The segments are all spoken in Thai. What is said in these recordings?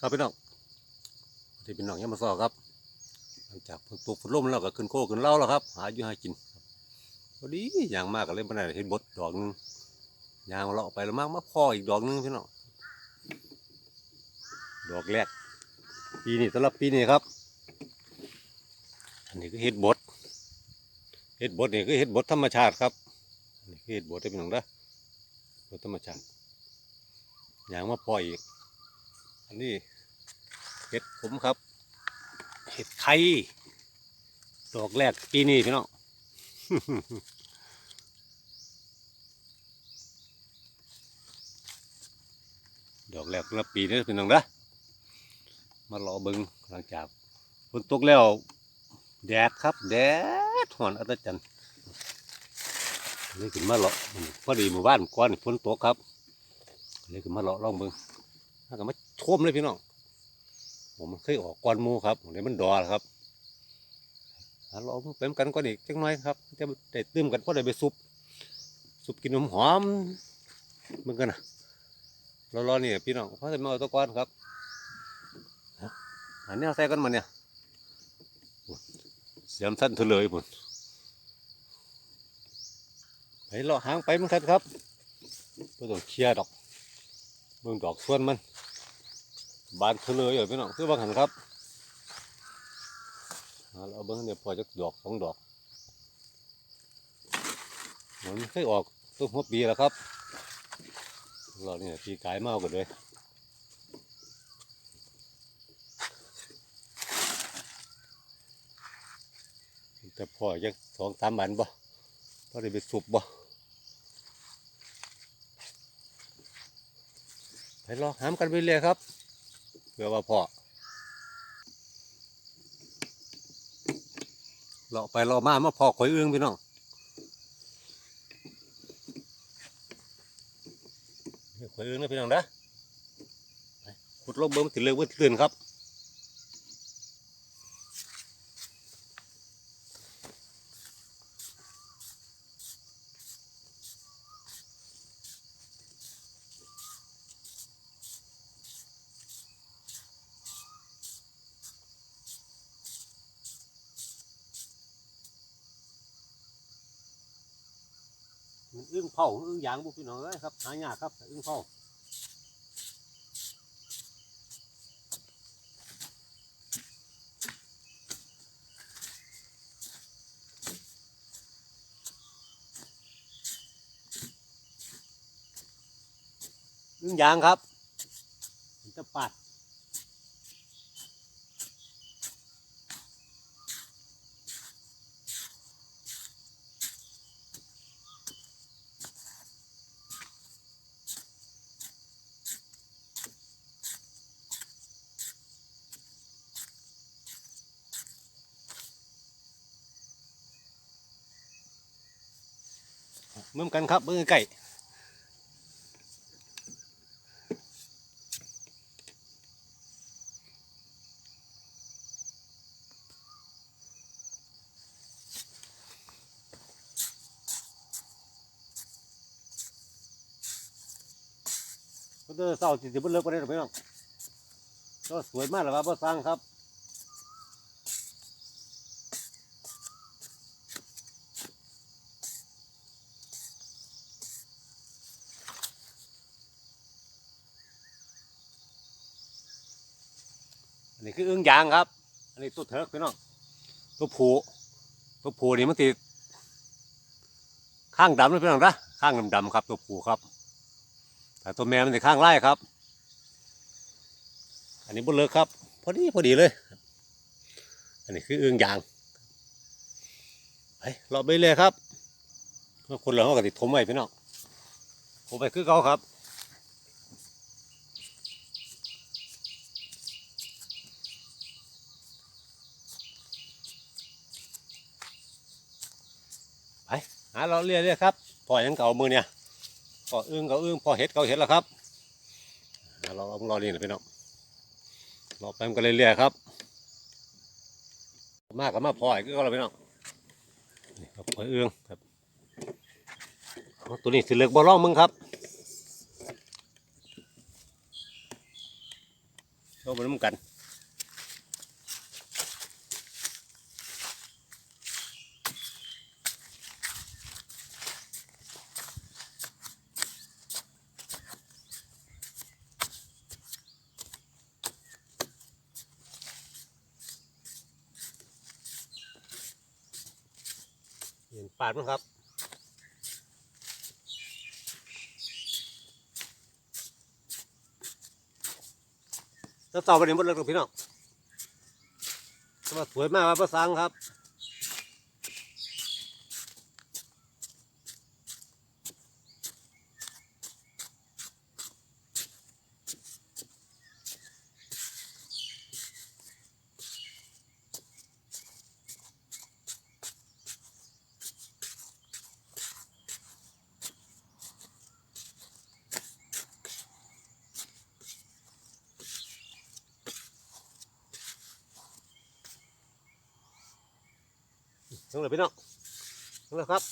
ครับพี่น้องที่เป็นน้องยามมาสอครับ หลังจากฝนตกฝนลมแล้วก็ขึ้นโคขึ้นเล่าแล้วครับ หาอยู่หากินพอดีอย่างมากก็เลยมาได้เห็นบดดอกหนึงยางเลาะไปแล้วมากมาพออีกดอกหนึงพี่น้องดอกแรกปีนี้สำหรับปีนี้ครับ อันนี้คือเห็ดบดเห็ดบดนี่คือเห็ดบดธรรมชาติครับอันนี้คือเห็ดบดที่พี่น้องนะบดธรรมชาติยางมาปล่ออีก อันนี้ เห็ดผมครับ เห็ดไข่ดอกแรกปีนี้พี่น้องดอกแรกละปีนี้พี่น้องนะมารอเบิงหลังจากฝนตกแล้วแดดครับ แดดหอนอัศจรรย์เลยขึ้นมาเลาะพอดีหมู่บ้านก่อนฝนตกครับเลยขึ้นมาเลาะลองเบิงถ้าก็มาชมเลยพี่น้อง ผมเคยออกก่อนมูครับเดี๋ยวมันดอแล้วครับหาเราเป็นกันก่อนอีกจังน้อยครับจะได้ตื้มกันเพราะได้ไปซุปซุปกินนมหอมเหมือนกันนะรอๆนี่พี่น้องเพราะจะมาเอาตะกอนครับอันนี้เอาใส่กันมาเนี่ยเสียมสั้นเถเลยพุ่นไปเลาะหางไปมันครับครับไม่ต้องเคลียร์ดอกเบิ่งดอกส่วนมัน บานเฉลยอยู่พี่น้องคือบางหันครับเอาเราเบิ้งเดี๋ยวพอจะดอกสองดอกมันเคยออกตัวหัวปีแล้วครับเราเนี่ยปีกายมากกว่าเลยแต่พอจะสองสามวันบ่พอได้ไปสุบบ่ไปรอหามกันไปเลยครับ เพื่อว่าพอเลาะไปเลาะมามาพอข่อยเอื้องพี่น้องนี่ข่อยเอื้องนะพี่น้องนะขุดลบเบิ้มติดเลยว่าตื่นครับ เผาอึ้งยางบุกพี่น้องเอ้ยครับหายากครับอึ้งเผาอึ้งยางครับ เมือกันครับเมื่อไก่ก็เจอเสาสิสิบเลิกไปได้หรือไม่น้องก็สวยมากเลยครับพ่อสร้างครับ อันนี้คืออึ้งยางครับ อันนี้ตัวเถิกพี่น้องตัวผูตัวผูนี่มันติดข้างดำเลยพี่น้องนะข้างดำๆครับ ตัวผูครับ แต่ตัวแม่มันติดข้างไล่ครับ อันนี้บนเลิกครับ พอดีพอดีเลย อันนี้คืออึ้งยางไปเราไปเลยครับคนเราเขาก็ติดถมไว้พี่น้องผมไปคือเขาครับ หาเราเรื่อยๆครับพอยังเก่ามือเนี่ยพออึ้งเก่าอึ้งพอเห็ดเก่าเห็ดแล้วครับเราเอารอนี่แหละพี่น้องรอไปมันก็เรื่อยๆครับ มากกับมาพออีกก็เราพี่น้องนี่ครับพออึ้งครับตัวนี้สิเลือกบ่อร่องมึงครับตัวมันน้ำกัน ปาดมั้งครับจะต่อไปนี้หมดเลยครับพี่น้องสวยมากครับภาษาอังครับ งเลยพี่น้องถึงแล้วครับ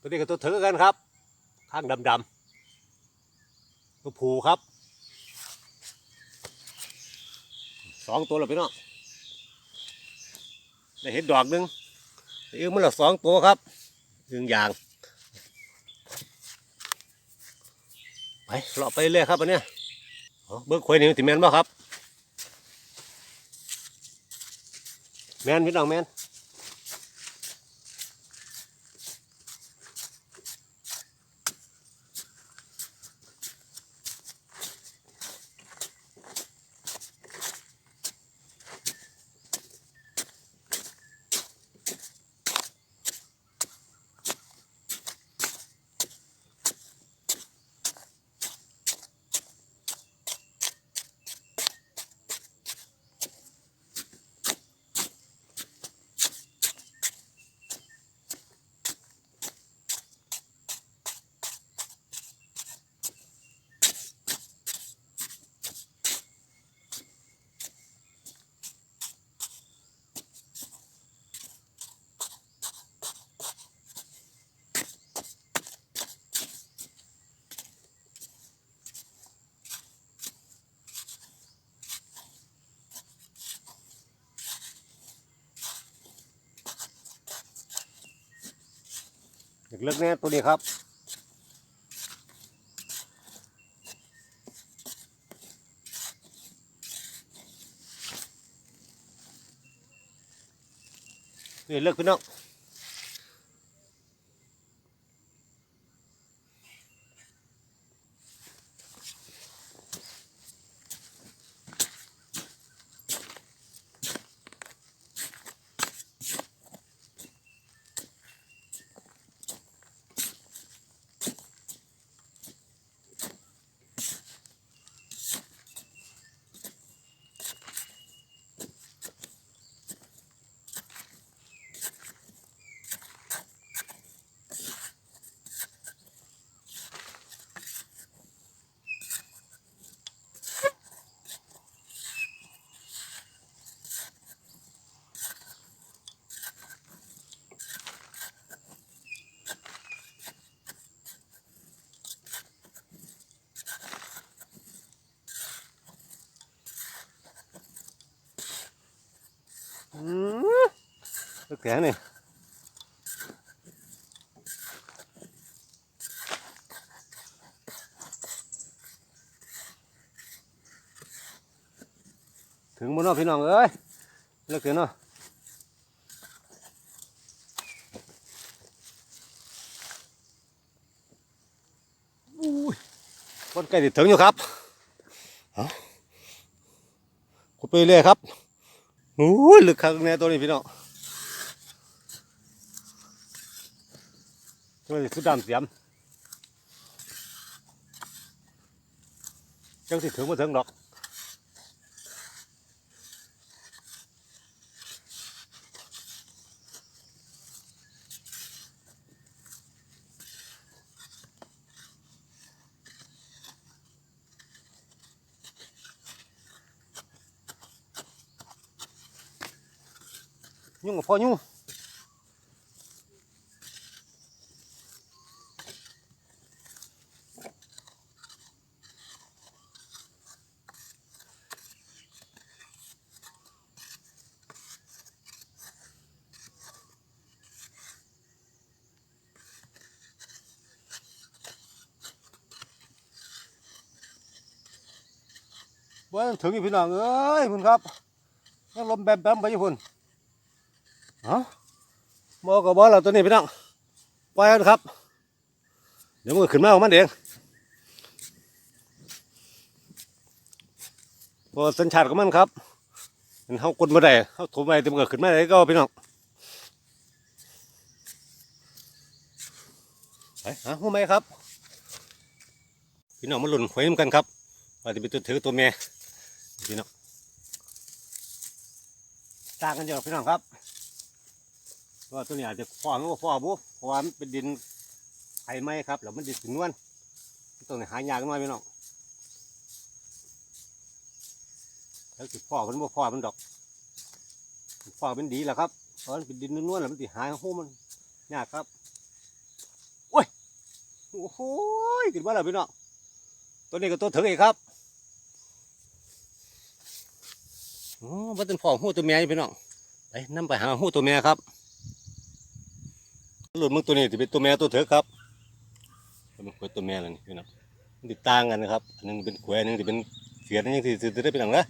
ตัวนี้กับตัวถือกันครับ ข้างดำๆตัวผูครับสองตัวเลยพี่น้องได้เห็นดอกหนึ่งอึ้งมันละสองตัวครับอึ้งยางไปเลาะไปเรื่อยครับอันเนี้ยเบิกควยนี่มันสิแมนบ่ครับ แมนพี่น้องแมน เล็กเลิกแน่ตัวนี้ครับ นี่เลิกพี่น้อง อืมเลิก แข็งนี่ถึงบนนอพี่น้องเอ้ยเลิกเสียเนาะอุ้ยคนใกล้ติดถึงอยู่ครับขุดไปเรื่อยครับโอ้ยลึกข้างในตัวนี้พี่น้อง ตัวนี้สุดดำเสียมจังสิถึงมาถึงดอกยุ่งกับพ่อยุ่ง บ่ถึงอีพี่น้องเอ้ยพุ่นครับยังลมแบมแบมไปอยู่พุ่นเอ้าบ่ก็บ่แล้วตัวนี้พี่น้องปล่อยครับ เดี๋ยวมันก็ขึ้นมาของมันเองพอสัญชาติของมันครับมันเฮากดบ่ได้เฮาถมไปแต่มันก็ขึ้นมาได้ก็พี่น้องไปหาหูไหมครับ พี่น้องมาหล่นหวยนำกันครับว่าจะเป็นตัวถือตัวแม่ พี่น้องต่างกันเยอะพี่น้องครับว่าตัวนี้อาจจะพ่อม่ว่าพ่อบุเพราะว่ามันเป็นดินไผ่ไม้ครับแล้วมันดินสีนวลตัวนี้หายากหน่อยพี่น้องแล้วสิพ่อมันบ่พ่อมันดอกพ่อเป็นดีแหละครับเพราะมันเป็นดินนวลๆแล้วมันติหายหูมันยากครับโอ้ยโอ้โหขึ้นมาแล้วพี่น้องตัวนี้ก็ตัวถึงอีกครับ อ๋อว่าต้นพ่อหูตัวแม่ยู่พี่น้องไปนำไปหาหูตัวแม่ครับหลุดมึงตัวนี้จะเป็นตัวแม่ตัวเถอะครับเป็นขวยตัวแม่แล้วนี่พี่น้องติดต่างกันนะครับอันนึงเป็นขวยอันนึงจะเป็นเสียดอันนี้ที่จะได้เป็นหลังนะ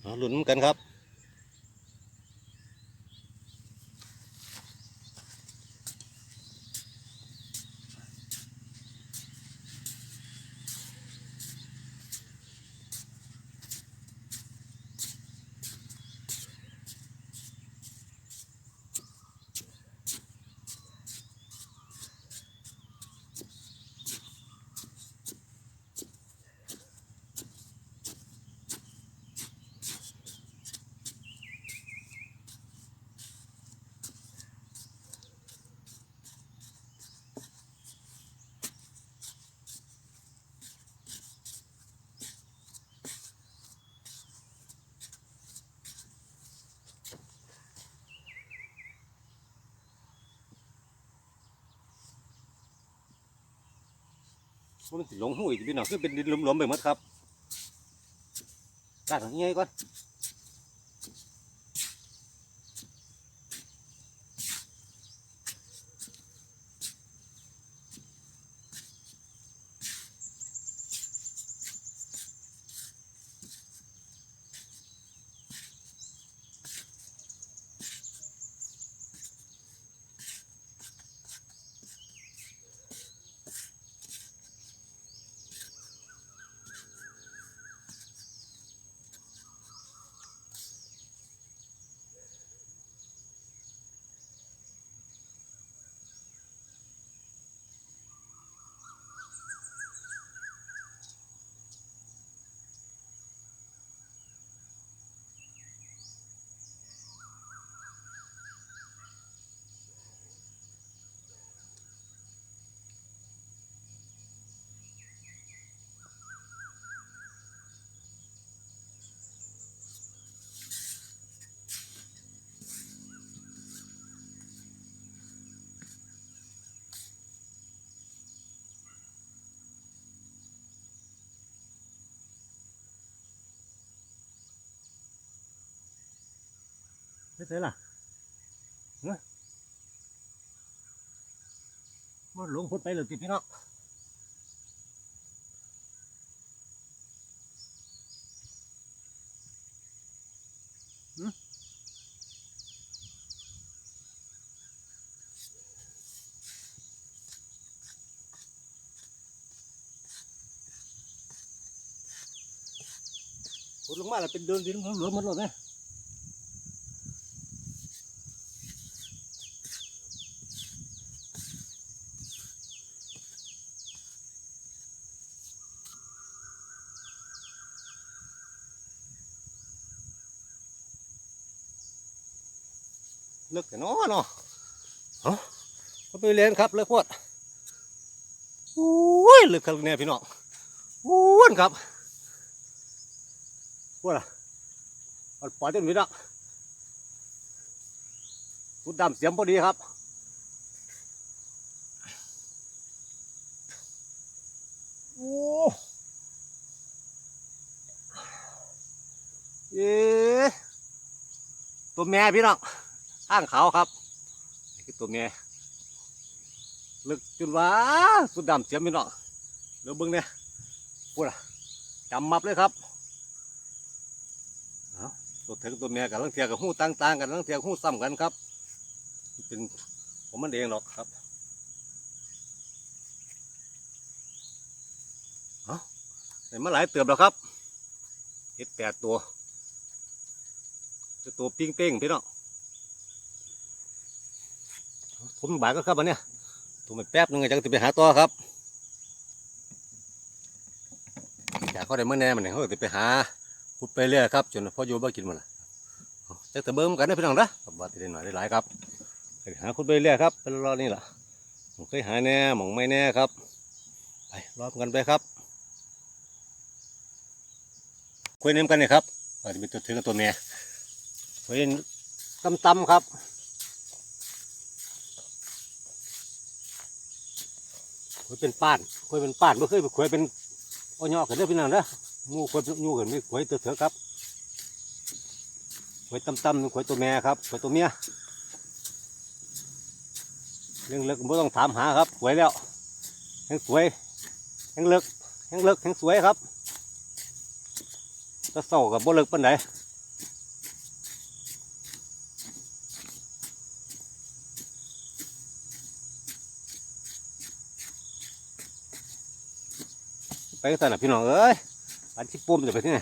เอหลุดมึงกันครับ มันสิหลงหูอีกพี่น้องคือเป็นดินหลวมๆไปหมดครับการทางนี้ก่อน ไม่ใช่ล่ะเฮ้ยมันหลงพ้นไปเลยติดพี่น้องพ้นลงมาแล้วเป็นเดินดินหลือหมดเลย เลิกแต่น้อเนาะเอ้าก็ไปเรียนครับเลิกพวดโอ้ยเลิกครับเนี่ยพี่น้องอ้วนครับพวดอะปล่อยปล่อยเต็มพี่น้องสุดดำเสียมพอดีครับโอ้เอ๊ะตัวแม่พี่น้อง ข้างเขาครับนี่คือตัวเมียลึกจนว่าสุดดำเสียมพี่น้องเดี๋ยวเบิ้งเนี่ยพูดอะจำมับเลยครับตัวเถิงตัวแม่กันลังเทียกับหูต่างๆกันลังเทียกหูซ้ำกันครับเป็นผมมันเองหรอกครับเอาได้มาหลายเติบแล้วครับเห็ดแปดตัวเป็นตัวปิ้งเป้งพี่น้อง ผมบาก็ครับวันเนี้ยตัวไปแป๊บนึงไงจังจะไปหาตัวครับจากเขาได้เมื่อแน่มันเนี่ยเขาจะไปหาขุดไปเรื่อยครับจนพ่ออยู่บ่กินมันละจะตะเบิ่มกันนะพี่น้องนะบาดได้หน่อยได้หลายครับไปหาขุดไปเรื่อยครับเป็นรอนี่แหละผมเคยหาแน่หมองไม่แน่ครับ ไปรอบกันไปครับคุยเน้มกันเนี่ยครับอาจจะเป็นตัวถึงกับตัวเมียคุยตำตำๆครับ คุยเป็นป้านคุยเป็นป้านไม่เคยไปคุยเป็นโอ้ยอขึ้นได้อพี่น้องนะหมูคนยูขึ้นมีขวยตัวเถอะครับขวยต่ำๆขวยตัวแม่ครับขวยตัวเมียเรื่องเลิกไม่ต้องถามหาครับขวยแล้วแห้งสวยแห้งเลิกแห้งเลิกแห้งสวยครับถ้าเศร้ากับบ่เลิกปานไหน ไปกันนะพี่น้องเอ้ยปันชิปุ่มจะไปที่ไหน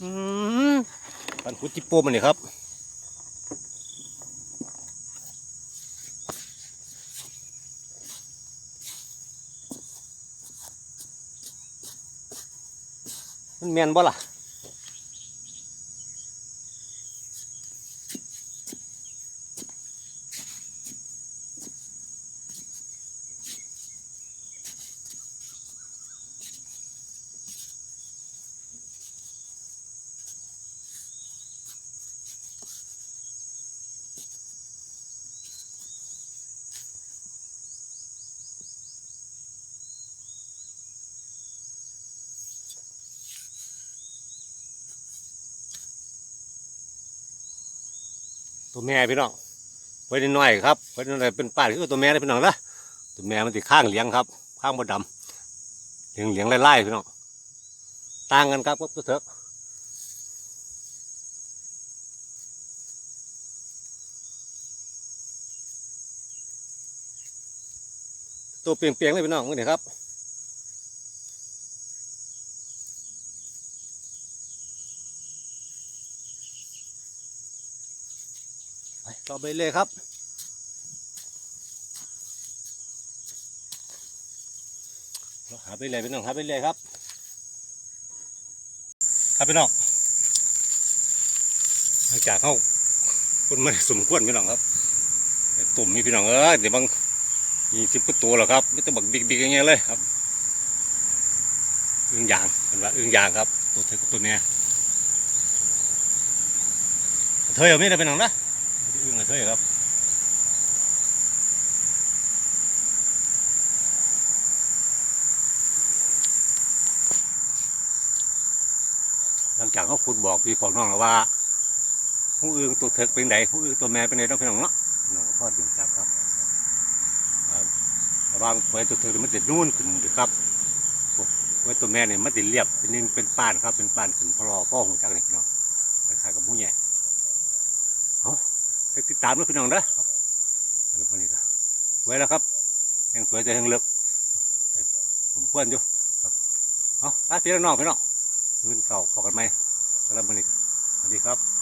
อืมปันคุดจิปุ่มมันนี่ครับมันแมนบ่ล่ะ ตัวแม่พี่น้องไว้นิดหน่อยครับไว้นิดหน่อยเป็นป้าคือตัวแม่เลยพี่น้องนะตัวแม่มันติข้างเหลียงครับ ข้างบดดำเหลียงเหลียงไล่ๆพี่น้องต่างกันครับกับตัวเถอะตัวเปลี่ยงๆเลยพี่น้องนี่ครับ ต่อไปเลยครับ หาไปเลยพี่น้องหาไปเลยครับ ครับพี่น้องหลังจากเข้าคนไม่สมควรพี่น้องครับตุ่มมีพี่น้องเอ้ยเดี๋ยวบางยี่สิบกว่าตัวแล้วครับไม่ต้องบักบิ๊กๆอย่างเงี้ยเลยครับอึ่งยางเป็นว่าอึ่งยางครับตัวเธอกับตัวเนี้ยเธอเอาไม่ได้พี่น้องนะ อึ้งเลยเท่ครับหลังจากเขาคุณบอกพี่ของน้องแล้วว่าหูอึ้งตัวเถิกเป็นไหนหูอึ้งตัวแม่เป็นไหนต้องเป็นน้องเนาะน้องก็พอดึงจับครับครับระหว่างหวยตัวเถิกมันจะนู่นขึ้นเด้อครับพวกหวยตัวแม่เนี่ยมันจะเรียบเป็นนี่เป็นป้านครับเป็นป้านขึ้นพอรอพ่อหูจักนี่พี่น้องคล้ายกับผู้ใหญ่ ติดตามด้วยพี่น้องนะครับอันนี้ก็สวยแล้วครับแห่งสวยแต่แห่งเลิกแต่สมควรอยู่ครับเอาไปพี่น้องพี่น้องคืนเสาบอกันไหมสำหรับวันนี้สวัสดีครับ